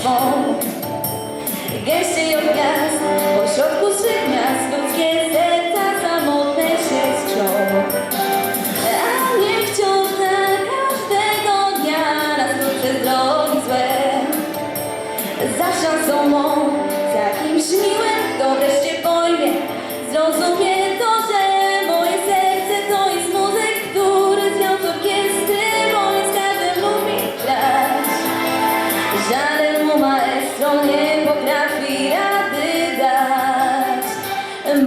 swą. Gęściej od gwiazd, pośrodku trzech miast ludzkie serca samotne się strzą. A mnie wciąż na każdego dnia nas przez drogi złe. Za szansą mą, za kimś miłym.